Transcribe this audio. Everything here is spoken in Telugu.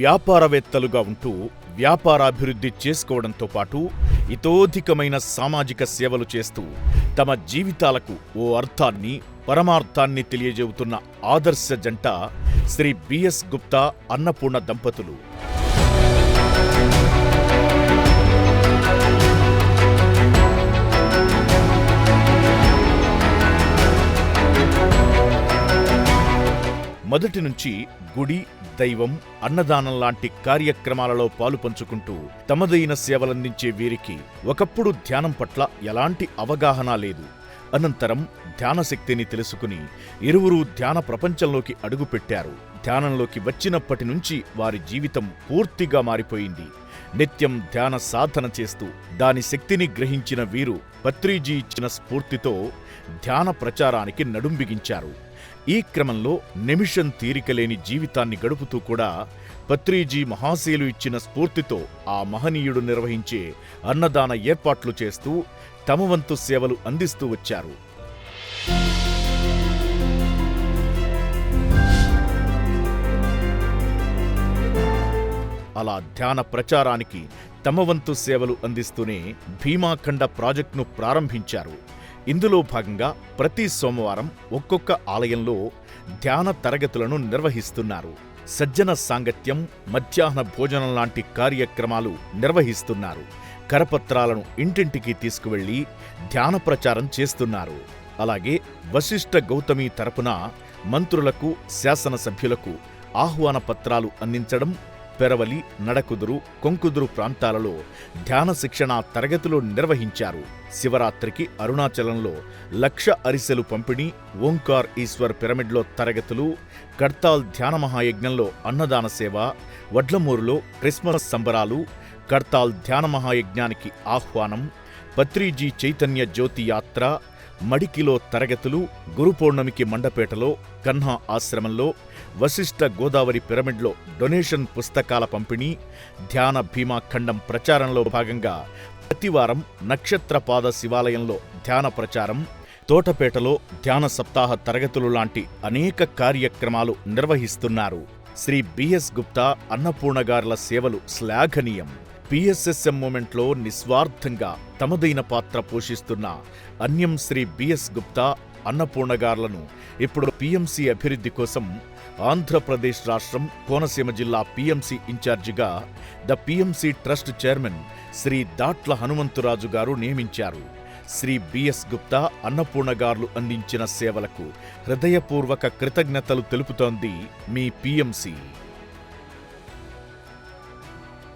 వ్యాపారవేత్తలుగా ఉంటూ వ్యాపారాభివృద్ధి చేసుకోవడంతో పాటు ఇతోధికమైన సామాజిక సేవలు చేస్తూ తమ జీవితాలకు ఓ అర్థాన్ని పరమార్థాన్ని తెలియజెబుతున్న ఆదర్శ జంట శ్రీ బిఎస్ గుప్తా అన్నపూర్ణ దంపతులు. మొదటి నుంచి గుడి దైవం అన్నదానం లాంటి కార్యక్రమాలలో పాలుపంచుకుంటూ తమదైన సేవలందించే వీరికి ఒకప్పుడు ధ్యానం పట్ల ఎలాంటి అవగాహన లేదు. అనంతరం ధ్యానశక్తిని తెలుసుకుని ఇరువురు ధ్యాన ప్రపంచంలోకి అడుగుపెట్టారు. ధ్యానంలోకి వచ్చినప్పటి నుంచి వారి జీవితం పూర్తిగా మారిపోయింది. నిత్యం ధ్యాన సాధన చేస్తూ దాని శక్తిని గ్రహించిన వీరు పత్రిజీ ఇచ్చిన స్ఫూర్తితో ధ్యాన ప్రచారానికి నడుం బిగించారు. ఈ క్రమంలో నిమిషం తీరికలేని జీవితాన్ని గడుపుతూ కూడా పత్రిజీ మహాశీలు ఇచ్చిన స్ఫూర్తితో ఆ మహనీయుడు నిర్వహించే అన్నదాన ఏర్పాట్లు చేస్తూ తమ వంతు సేవలు అందిస్తూ వచ్చారు. అలా ధ్యాన ప్రచారానికి తమ వంతు సేవలు అందిస్తూనే భీమాఖండ ప్రాజెక్టును ప్రారంభించారు. ఇందులో భాగంగా ప్రతి సోమవారం ఒక్కొక్క ఆలయంలో ధ్యాన తరగతులను నిర్వహిస్తున్నారు. సజ్జన సాంగత్యం మధ్యాహ్న భోజనం లాంటి కార్యక్రమాలు నిర్వహిస్తున్నారు. కరపత్రాలను ఇంటింటికి తీసుకువెళ్ళి ధ్యాన ప్రచారం చేస్తున్నారు. అలాగే వశిష్ఠ గౌతమి తరపున మంత్రులకు శాసనసభ్యులకు ఆహ్వాన పత్రాలు అందించడం పెరవలి నడకుదురు కొంకుదురు ప్రాంతాలలో ధ్యాన శిక్షణ తరగతులు నిర్వహించారు. శివరాత్రికి అరుణాచలంలో లక్ష అరిసెలు పంపిణీ ఓంకార్ ఈశ్వర్ పిరమిడ్లో తరగతులు కడ్తాల్ ధ్యాన మహాయజ్ఞంలో అన్నదాన సేవ వడ్లమూరులో క్రిస్మస్ సంబరాలు కడ్తాల్ ధ్యాన మహాయజ్ఞానికి ఆహ్వానం పత్రిజీ చైతన్య జ్యోతి యాత్ర మడికిలో తరగతులు గురుపౌర్ణమికి మండపేటలో కన్హా ఆశ్రమంలో వశిష్ఠ గోదావరి పిరమిడ్లో డొనేషన్ పుస్తకాల పంపిణీ ధ్యాన భీమా ఖండం ప్రచారంలో భాగంగా ప్రతివారం నక్షత్రపాద శివాలయంలో ధ్యాన ప్రచారం తోటపేటలో ధ్యాన సప్తాహ తరగతులు లాంటి అనేక కార్యక్రమాలు నిర్వహిస్తున్నారు. శ్రీ బిఎస్ గుప్తా అన్నపూర్ణగారుల సేవలు శ్లాఘనీయం. బిఎస్ఎస్ఎం మూమెంట్లో నిస్వార్థంగా తమదైన పాత్ర పోషిస్తున్న అన్యం శ్రీ బిఎస్ గుప్తా అన్నపూర్ణగార్లను ఇప్పుడు పిఎంసి అభివృద్ధి కోసం ఆంధ్రప్రదేశ్ రాష్ట్రం కోనసీమ జిల్లా పిఎంసి ఇన్ఛార్జిగా the PMC trust chairman Shri Datla Hanumantharaju గారు నియమించారు. శ్రీ బిఎస్ గుప్తా అన్నపూర్ణగారులు అందించిన సేవలకు హృదయపూర్వక కృతజ్ఞతలు తెలుపుతోంది మీ పిఎంసి